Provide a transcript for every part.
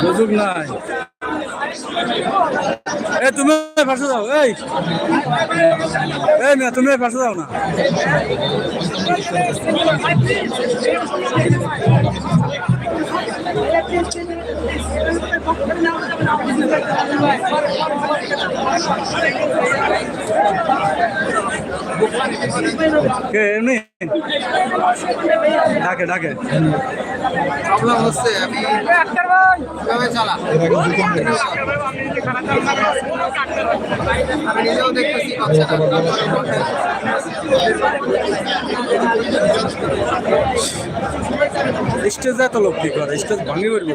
সুযোগ নাই। এ তুমি পাশে যাও এই। এই না তুমি পাশে যাও না। কে এমনি? ডাকে ডাকে। স্টেজে এত লোক কি করে? স্টেজ ভাঙি পড়বে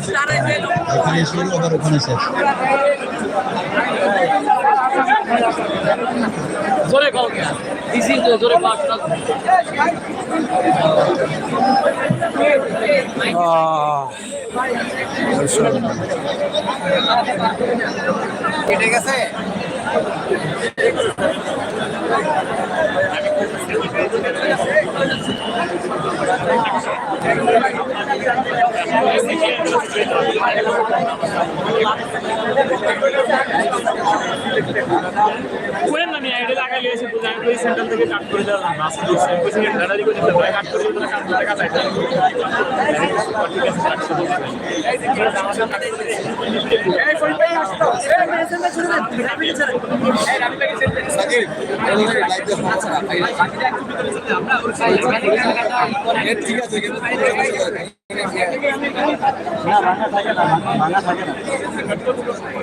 এখানে শুরু আবার ওখানে শেষ। জোরে কল দিছি জোরে পাঁচ কেটে গেছে Thank you. কোয়েন না আমি আইডি লাগাই লিয়েছি বুঝে আমি ওই সেন্টার থেকে কাট করে দিলাম করে কাট করে কাট করে কাট আইতে ঠিক আছে এই কই পাই আসতো এই মেসেঞ্জে ছুড়ে দেন আমি গেছে এই আমি লাগে সাকিব লাইভ আমরা ঠিক আছে কিন্তু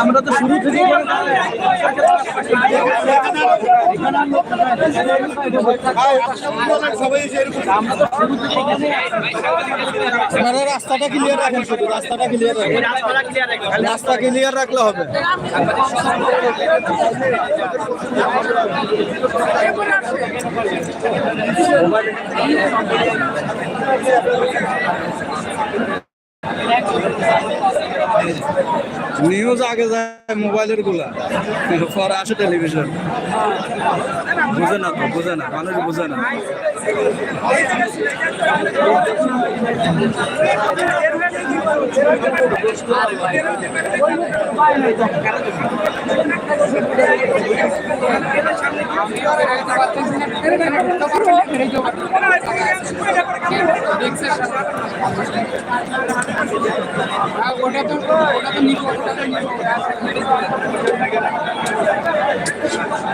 আমরা তো শুরু থেকে। রাস্তাটা ক্লিয়ার রাখেন শুধু রাস্তাটা ক্লিয়ার রাখেন। রাস্তা ক্লিয়ার রাখলে হবে। নিউজ আগে যায় মোবাইলেরগুলা, পরে আসে টেলিভিশন বুঝে না তো, বুঝে না, মানুষ বুঝে না।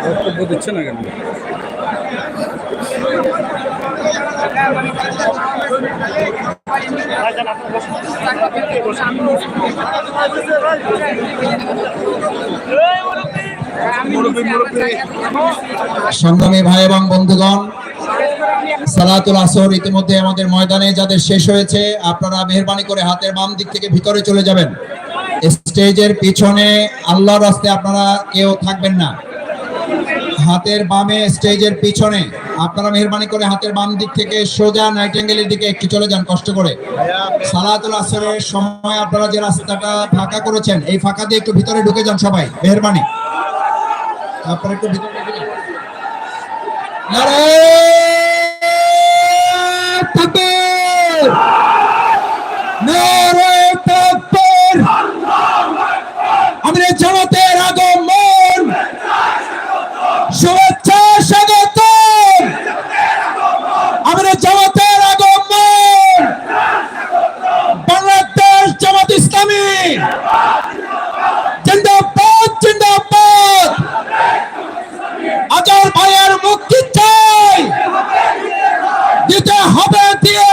বক্তব্য দিচ্ছে না কেন? ভাই এবং বন্ধুগণ, সালাতুল আসর ইতিমধ্যে আমাদের ময়দানে যাদের শেষ হয়েছে, আপনারা মেহরবানি করে হাতের বাম দিক থেকে ভিতরে চলে যাবেন। স্টেজের পিছনে আল্লাহর রাস্তে আপনারা কেউ থাকবেন না। হাতের বামে স্টেজের পিছনে আপনারা মেহরবানি করে হাতের বাম দিক থেকে সোজা নাইট অ্যাঙ্গেলের দিকে একটু চলে যান কষ্ট করে। সালাতুল আসরের সময় আপনারা যে রাস্তাটা ফাঁকা করেছেন, এই ফাঁকা দিয়ে একটু ভিতরে ঢুকে যান সবাই, মেহরবানি। আপনারা একটু ভিতরে ঢুকে যান। আমরা জামাতের আগমন। শুভেচ্ছা স্বাগত আমরা জামাতের আগমন। বাংলাদেশ জামাত ইসলামী। জিন্দাবাদ জিন্দাবাদ। আজর ভাইয়ের মুক্তি চাই। দিতে হবে, দিয়ে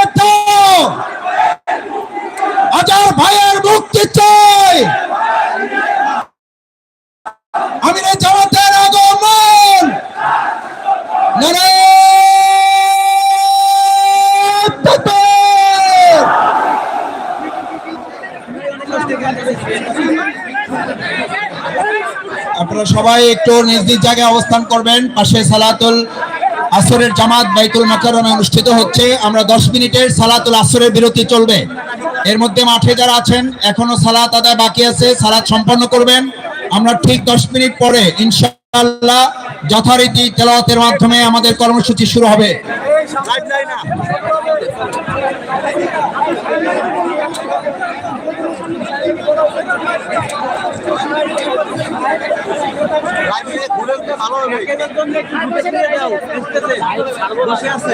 সবাই একটু নিজ নিজ জায়গায় অবস্থান করবেন। পাশে সালাতুল আসরের জামাত বাইতুল মাকারমে অনুষ্ঠিত হচ্ছে। আমরা দশ মিনিটের সালাতুল আসরের বিরতি চলবে। এর মধ্যে মাঠে যারা আছেন, এখনও সালাত আদায় বাকি আছে। সালাত সম্পন্ন করবেন। আমরা ঠিক দশ মিনিট পরে ইনশাআল্লাহ যথারীতি তেলাওয়াতের মাধ্যমে আমাদের কর্মসূচি শুরু হবে লাইভে ঘুরে ভালো হবে বসে আছে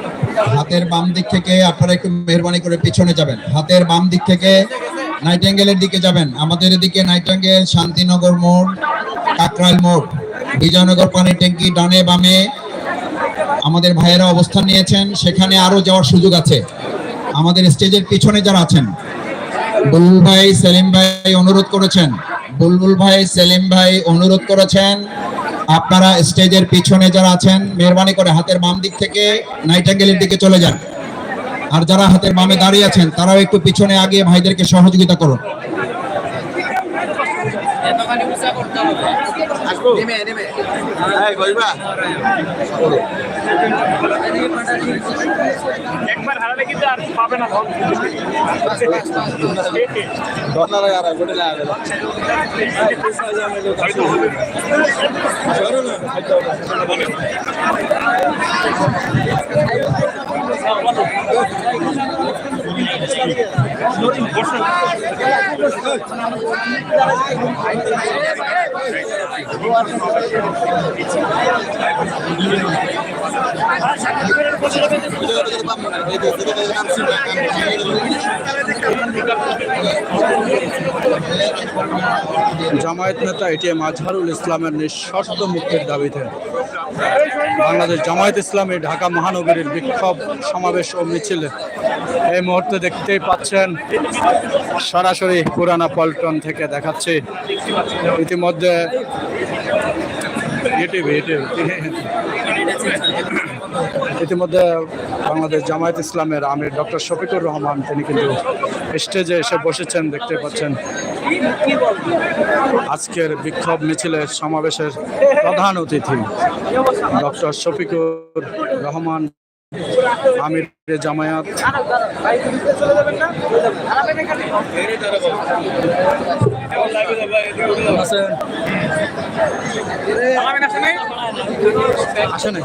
হাতের বাম দিক থেকে আপনারা একটু মেহরবানি করে পিছনে যাবেন। হাতের বাম দিক থেকে নাইটেঙ্গেলের দিকে যাবেন। আমাদের এদিকে নাইটেঙ্গেল শান্তিনগর মোড়, কাকরাইল মোড়, বিজয়নগর পানি ট্যাঙ্কি ডানে বামে আমাদের ভাইয়েরা অবস্থান নিয়েছেন। সেখানে আরও যাওয়ার সুযোগ আছে। আমাদের স্টেজের পিছনে যারা আছেন, বুলবুল ভাই, সেলিম ভাই অনুরোধ করেছেন। বুলবুল ভাই, সেলিম ভাই অনুরোধ করেছেন। আপনারা স্টেজের পিছনে যারা আছেন মেহরবানি করে হাতের বাম দিক থেকে নাইটাঙ্গেলের দিকে চলে যান। আর যারা হাতের বামে দাঁড়িয়ে আছেন তারাও একটু পিছনে আগে ভাইদেরকে সহযোগিতা করুন। নেমে নেমে এই কইবা একবার হারালে কিন্তু আর পাবে না ধন দোকানে আর বড় না জামায়াত নেতা এটিএম আজহারুল ইসলামের নিঃশর্ত মুক্তির দাবিতে। বাংলাদেশ জামায়াত ইসলামী ঢাকা মহানগরীর বিক্ষোভ সমাবেশ ও মিছিলে এই মুহূর্তে দেখতেই পাচ্ছেন, সরাসরি পুরানা পল্টন থেকে দেখাচ্ছে। ইতিমধ্যে ইতিমধ্যে বাংলাদেশ জামায়াত ইসলামের আমির ডক্টর শফিকুর রহমান, তিনি কিন্তু স্টেজে এসে বসেছেন, দেখতে পাচ্ছেন। আজকের বিক্ষোভ মিছিলের সমাবেশের প্রধান অতিথি ডক্টর শফিকুর রহমান। আমির জামায়াত। আসে নাই